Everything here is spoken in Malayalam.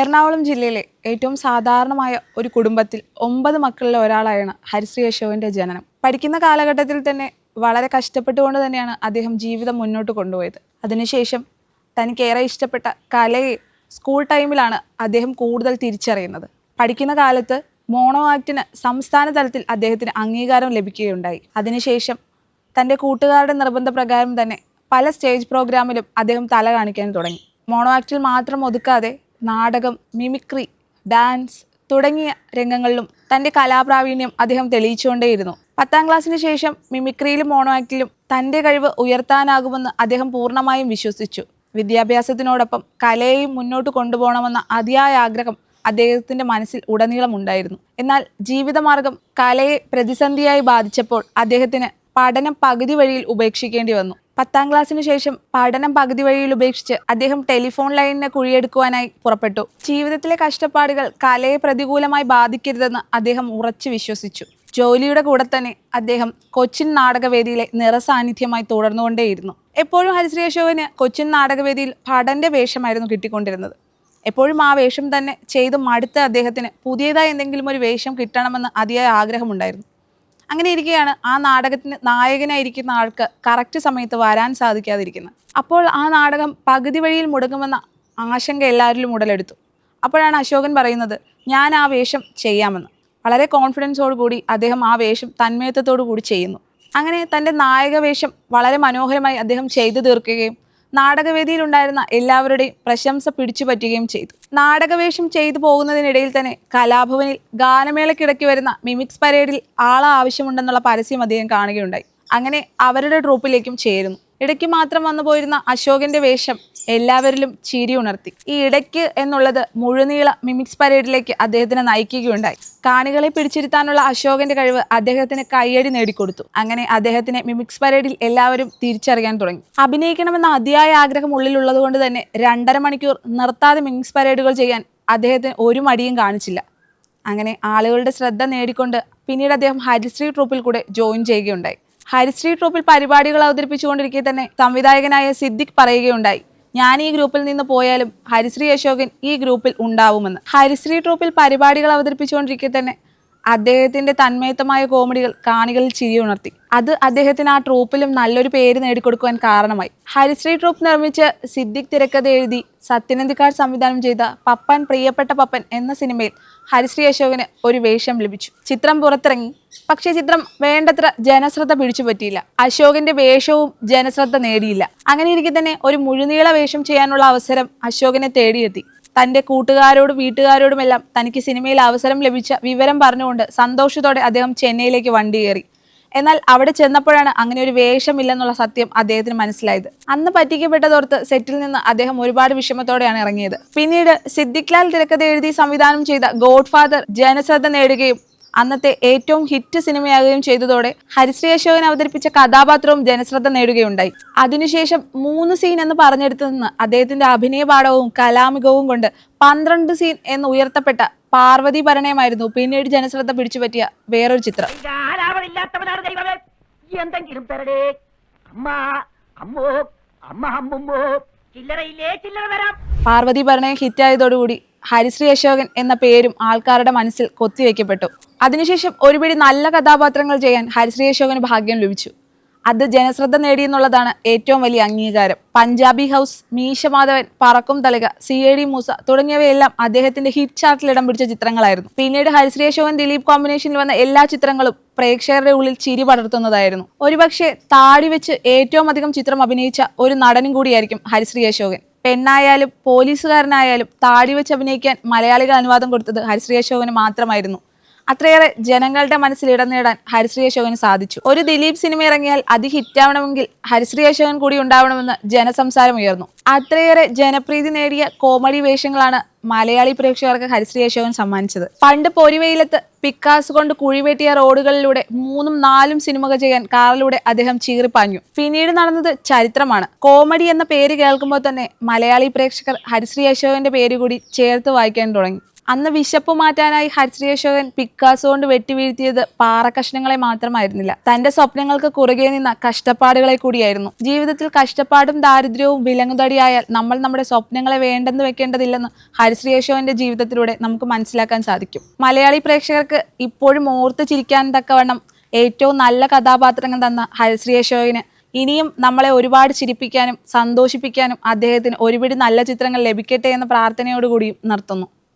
എറണാകുളം ജില്ലയിലെ ഏറ്റവും സാധാരണമായ ഒരു കുടുംബത്തിൽ ഒമ്പത് മക്കളിലെ ഒരാളായാണ് ഹരിശ്രീ യശോവിന്റെ ജനനം. പഠിക്കുന്ന കാലഘട്ടത്തിൽ തന്നെ വളരെ കഷ്ടപ്പെട്ടുകൊണ്ട് തന്നെയാണ് അദ്ദേഹം ജീവിതം മുന്നോട്ട് കൊണ്ടുപോയത്. അതിനുശേഷം തനിക്കേറെ ഇഷ്ടപ്പെട്ട കലയെ സ്കൂൾ ടൈമിലാണ് അദ്ദേഹം കൂടുതൽ തിരിച്ചറിയുന്നത്. പഠിക്കുന്ന കാലത്ത് മോണോ ആക്ടിന് സംസ്ഥാന തലത്തിൽ അദ്ദേഹത്തിന് അംഗീകാരം ലഭിക്കുകയുണ്ടായി. അതിനുശേഷം തന്റെ കൂട്ടുകാരുടെ നിർബന്ധപ്രകാരം തന്നെ പല സ്റ്റേജ് പ്രോഗ്രാമിലും അദ്ദേഹം തല കാണിക്കാൻ തുടങ്ങി. മോണോ ആക്ടിൽ മാത്രം ഒതുക്കാതെ നാടകം മിമിക്രി ഡാൻസ് തുടങ്ങിയ രംഗങ്ങളിലും തന്റെ കലാപ്രാവീണ്യം അദ്ദേഹം തെളിയിച്ചുകൊണ്ടേയിരുന്നു. പത്താം ക്ലാസ്സിന് ശേഷം മിമിക്രിയിലും മോണോ ആക്റ്റിലും തന്റെ കഴിവ് ഉയർത്താനാകുമെന്ന് അദ്ദേഹം പൂർണമായും വിശ്വസിച്ചു. വിദ്യാഭ്യാസത്തിനോടൊപ്പം കലയെയും മുന്നോട്ട് കൊണ്ടുപോകണമെന്ന അതിയായ ആഗ്രഹം അദ്ദേഹത്തിന്റെ മനസ്സിൽ ഉടനീളം ഉണ്ടായിരുന്നു എന്നാൽ ജീവിതമാർഗം കലയെ പ്രതിസന്ധിയായി ബാധിച്ചപ്പോൾ അദ്ദേഹത്തിന് പഠനം പകുതി വഴിയിൽ ഉപേക്ഷിക്കേണ്ടി വന്നു. പത്താം ക്ലാസ്സിന് ശേഷം പഠനം പകുതി വഴിയിൽ ഉപേക്ഷിച്ച് അദ്ദേഹം ടെലിഫോൺ ലൈനിനെ കുഴിയെടുക്കുവാനായി പുറപ്പെട്ടു. ജീവിതത്തിലെ കഷ്ടപ്പാടുകൾ കലയെ പ്രതികൂലമായി ബാധിക്കരുതെന്ന് അദ്ദേഹം ഉറച്ചു വിശ്വസിച്ചു. ജോലിയുടെ കൂടെ തന്നെ അദ്ദേഹം കൊച്ചിൻ നാടകവേദിയിലെ നിറസാന്നിധ്യമായി തുടർന്നുകൊണ്ടേയിരുന്നു. എപ്പോഴും ഹരിശ്രീ അശോകന് കൊച്ചിൻ നാടകവേദിയിൽ ഭടന്റെ വേഷമായിരുന്നു കിട്ടിക്കൊണ്ടിരുന്നത്. എപ്പോഴും ആ വേഷം തന്നെ ചെയ്ത് മടുത്ത അദ്ദേഹത്തിന് പുതിയതായി എന്തെങ്കിലും ഒരു വേഷം കിട്ടണമെന്ന് അതിയായ ആഗ്രഹമുണ്ടായിരുന്നു. അങ്ങനെ ഇരിക്കുകയാണ്. ആ നാടകത്തിന് നായകനായിരിക്കുന്ന ആൾക്ക് കറക്റ്റ് സമയത്ത് വരാൻ സാധിക്കാതിരിക്കുന്നത് അപ്പോൾ ആ നാടകം പകുതി വഴിയിൽ മുടങ്ങുമെന്ന ആശങ്ക എല്ലാവരിലും ഉടലെടുത്തു. അപ്പോഴാണ് അശോകൻ പറയുന്നത് ഞാൻ ആ വേഷം ചെയ്യാമെന്ന്. വളരെ കോൺഫിഡൻസോട് കൂടി അദ്ദേഹം ആ വേഷം തന്മയത്വത്തോടു കൂടി ചെയ്യുന്നു. അങ്ങനെ തന്റെ നായക വേഷം വളരെ മനോഹരമായി അദ്ദേഹം ചെയ്തു തീർക്കുകയും നാടകവേദിയിൽ ഉണ്ടായിരുന്ന എല്ലാവരുടെയും പ്രശംസ പിടിച്ചു പറ്റുകയും ചെയ്തു. നാടകവേഷം ചെയ്തു പോകുന്നതിനിടയിൽ തന്നെ കലാഭവനിൽ ഗാനമേളയ്ക്കിടയ്ക്ക് വരുന്ന മിമിക്സ് പരേഡിൽ ആളെ ആവശ്യമുണ്ടെന്നുള്ള പരസ്യം അദ്ദേഹം കാണുകയുണ്ടായി. അങ്ങനെ അവരുടെ ട്രൂപ്പിലേക്കും ചേരുന്നു. ഇടയ്ക്ക് മാത്രം വന്നു പോയിരുന്ന അശോകന്റെ വേഷം എല്ലാവരിലും ചിരി ഉണർത്തി. ഈ ഇടയ്ക്ക് എന്നുള്ളത് മുഴുനീള മിമിക്സ് പരേഡിലേക്ക് അദ്ദേഹത്തിനെ നയിക്കുകയുണ്ടായി. കാണികളെ പിടിച്ചിരുത്താനുള്ള അശോകന്റെ കഴിവ് അദ്ദേഹത്തിന് കയ്യടി നേടിക്കൊടുത്തു. അങ്ങനെ അദ്ദേഹത്തിനെ മിമിക്സ് പരേഡിൽ എല്ലാവരും തിരിച്ചറിയാൻ തുടങ്ങി. അഭിനയിക്കണമെന്ന അതിയായ ആഗ്രഹം ഉള്ളിലുള്ളത് കൊണ്ട് തന്നെ രണ്ടര മണിക്കൂർ നിർത്താതെ മിമിക്സ് പരേഡുകൾ ചെയ്യാൻ അദ്ദേഹത്തിന് ഒരു മടിയും കാണിച്ചില്ല. അങ്ങനെ ആളുകളുടെ ശ്രദ്ധ നേടിക്കൊണ്ട് പിന്നീട് അദ്ദേഹം ഹരിശ്രീ ട്രൂപ്പിൽ കൂടെ ജോയിൻ ചെയ്യുകയുണ്ടായി. ഹരിശ്രീ ട്രൂപ്പിൽ പരിപാടികൾ അവതരിപ്പിച്ചുകൊണ്ടിരിക്കെ തന്നെ സംവിധായകനായ സിദ്ദിഖ് പറയുകയുണ്ടായി. ഞാൻ ഈ ഗ്രൂപ്പിൽ നിന്ന് പോയാലും ഹരിശ്രീ അശോകൻ ഈ ഗ്രൂപ്പിൽ ഉണ്ടാവുമെന്ന്. ഹരിശ്രീ ട്രൂപ്പിൽ പരിപാടികൾ അവതരിപ്പിച്ചുകൊണ്ടിരിക്കെ തന്നെ അദ്ദേഹത്തിന്റെ തന്മയത്തമായ കോമഡികൾ കാണികളിൽ ചിരി ഉണർത്തി. അത് അദ്ദേഹത്തിന് ആ ട്രൂപ്പിലും നല്ലൊരു പേര് നേടിക്കൊടുക്കുവാൻ കാരണമായി. ഹരിശ്രീ ട്രൂപ്പ് നിർമ്മിച്ച് സിദ്ദിഖ് തിരക്കഥ എഴുതി സത്യനന്ദിക്കാട് സംവിധാനം ചെയ്ത പപ്പൻ പ്രിയപ്പെട്ട പപ്പൻ എന്ന സിനിമയിൽ ഹരിശ്രീ അശോകന് ഒരു വേഷം ലഭിച്ചു. ചിത്രം പുറത്തിറങ്ങി. പക്ഷേ ചിത്രം വേണ്ടത്ര ജനശ്രദ്ധ പിടിച്ചു പറ്റിയില്ല. അശോകന്റെ വേഷവും ജനശ്രദ്ധ നേടിയില്ല. അങ്ങനെ ഇരിക്കെ തന്നെ ഒരു മുഴുനീള വേഷം ചെയ്യാനുള്ള അവസരം അശോകനെ തേടിയെത്തി. തന്റെ കൂട്ടുകാരോടും വീട്ടുകാരോടുമെല്ലാം തനിക്ക് സിനിമയിൽ അവസരം ലഭിച്ച വിവരം പറഞ്ഞുകൊണ്ട് സന്തോഷത്തോടെ അദ്ദേഹം ചെന്നൈയിലേക്ക് വണ്ടി കയറി. എന്നാൽ അവിടെ ചെന്നപ്പോഴാണ് അങ്ങനെ ഒരു വേഷമില്ലെന്നുള്ള സത്യം അദ്ദേഹത്തിന് മനസ്സിലായത്. അന്ന് പറ്റിക്കപ്പെട്ടതോർത്ത് സെറ്റിൽ നിന്ന് അദ്ദേഹം ഒരുപാട് വിഷമത്തോടെയാണ് ഇറങ്ങിയത്. പിന്നീട് സിദ്ദിഖ് ലാൽ തിരക്കഥ എഴുതി സംവിധാനം ചെയ്ത ഗോഡ് ഫാദർ ജനശ്രദ്ധ നേടുകയും അന്നത്തെ ഏറ്റവും ഹിറ്റ് സിനിമയാകുകയും ചെയ്തതോടെ ഹരിശ്രീ അശോകൻ അവതരിപ്പിച്ച കഥാപാത്രവും ജനശ്രദ്ധ നേടുകയുണ്ടായി. അതിനുശേഷം മൂന്ന് സീൻ എന്ന് പറഞ്ഞെടുത്തു നിന്ന് അദ്ദേഹത്തിന്റെ അഭിനയ പാഠവും കലാമികവും കൊണ്ട് പന്ത്രണ്ട് സീൻ എന്ന് ഉയർത്തപ്പെട്ട പാർവതി ഭരണയമായിരുന്നു പിന്നീട് ജനശ്രദ്ധ പിടിച്ചുപറ്റിയ വേറൊരു ചിത്രം. ആരാവളില്ലാത്തവനാണ് ദൈവമേ? എന്തെങ്കിലും തരടേ. അമ്മ അമ്മോ അമ്മ അമ്മുമ്മോ. ചില്ലറയില്ലേ ചില്ലറ തരാം. പാർവതി ഭരണയം ഹിറ്റായതോടുകൂടി ഹരിശ്രീ അശോകൻ എന്ന പേരും ആൾക്കാരുടെ മനസ്സിൽ കൊത്തിവെക്കപ്പെട്ടു. അതിനുശേഷം ഒരുപിടി നല്ല കഥാപാത്രങ്ങൾ ചെയ്യാൻ ഹരിശ്രീ അശോകന് ഭാഗ്യം ലഭിച്ചു. അത് ജനശ്രദ്ധ നേടിയെന്നുള്ളതാണ് ഏറ്റവും വലിയ അംഗീകാരം. Punjabi house Meesa Madhavan Parakkum Thalika C A D Moosa തുടങ്ങിയവയെല്ലാം അദ്ദേഹത്തിന്റെ ഹിറ്റ് ചാർട്ടിൽ ഇടം പിടിച്ച ചിത്രങ്ങളായിരുന്നു. പിന്നീട് ഹരിശ്രീ അശോകൻ ദിലീപ് കോമ്പിനേഷനിൽ വന്ന എല്ലാ ചിത്രങ്ങളും പ്രേക്ഷകരുടെ ഉള്ളിൽ ചിരി പടർത്തുന്നതായിരുന്നു. ഒരുപക്ഷെ താടി വെച്ച് ഏറ്റവും അധികം ചിത്രം അഭിനയിച്ച ഒരു നടനും കൂടിയായിരിക്കും ഹരിശ്രീ അശോകൻ. പെണ്ണായാലും പോലീസുകാരനായാലും താടി വെച്ച് അഭിനയിക്കാൻ മലയാളികൾ അനുവാദം കൊടുത്തത് ഹരിശ്രീ അശോകന് മാത്രമായിരുന്നു. അത്രയേറെ ജനങ്ങളുടെ മനസ്സിൽ ഇടം നേടാൻ ഹരിശ്രീ അശോകന് സാധിച്ചു. ഒരു ദിലീപ് സിനിമ ഇറങ്ങിയാൽ അത് ഹിറ്റാവണമെങ്കിൽ ഹരിശ്രീ അശോകൻ കൂടി ഉണ്ടാവണമെന്ന് ജനസംസാരം ഉയർന്നു. അത്രയേറെ ജനപ്രീതി നേടിയ കോമഡി വേഷങ്ങളാണ് മലയാളി പ്രേക്ഷകർക്ക് ഹരിശ്രീ അശോകൻ സമ്മാനിച്ചത്. പണ്ട് പൊരിവെയിലത്ത് പിക്കാസ് കൊണ്ട് കുഴിവെട്ടിയ റോഡുകളിലൂടെ മൂന്നും നാലും സിനിമകൾ ചെയ്യാൻ കാറിലൂടെ അദ്ദേഹം ചീറിപ്പാഞ്ഞു. പിന്നീട് നടന്നത് ചരിത്രമാണ്. കോമഡി എന്ന പേര് കേൾക്കുമ്പോൾ തന്നെ മലയാളി പ്രേക്ഷകർ ഹരിശ്രീ അശോകന്റെ പേര് കൂടി ചേർത്ത് വായിക്കാൻ തുടങ്ങി. അന്ന് വിശപ്പ് മാറ്റാനായി ഹരിശ്രീ അശോകൻ പിക്കാസോ കൊണ്ട് വെട്ടി വീഴ്ത്തിയത് പാറക്കഷ്ണങ്ങളെ മാത്രമായിരുന്നില്ല. തന്റെ സ്വപ്നങ്ങൾക്ക് കുറുകെ നിന്ന കഷ്ടപ്പാടുകളെ കൂടിയായിരുന്നു. ജീവിതത്തിൽ കഷ്ടപ്പാടും ദാരിദ്ര്യവും വിലങ്ങുതടിയായാൽ നമ്മൾ നമ്മുടെ സ്വപ്നങ്ങളെ വേണ്ടെന്ന് വെക്കേണ്ടതില്ലെന്ന് ഹരിശ്രീ അശോകന്റെ ജീവിതത്തിലൂടെ നമുക്ക് മനസ്സിലാക്കാൻ സാധിക്കും. മലയാളി പ്രേക്ഷകർക്ക് ഇപ്പോഴും ഓർത്ത് ചിരിക്കാൻ തക്കവണ്ണം ഏറ്റവും നല്ല കഥാപാത്രങ്ങൾ തന്ന ഹരിശ്രീ അശോകന് ഇനിയും നമ്മളെ ഒരുപാട് ചിരിപ്പിക്കാനും സന്തോഷിപ്പിക്കാനും അദ്ദേഹത്തിന് ഒരുപിടി നല്ല ചിത്രങ്ങൾ ലഭിക്കട്ടെ എന്ന പ്രാർത്ഥനയോടുകൂടിയും നിർത്തുന്നു.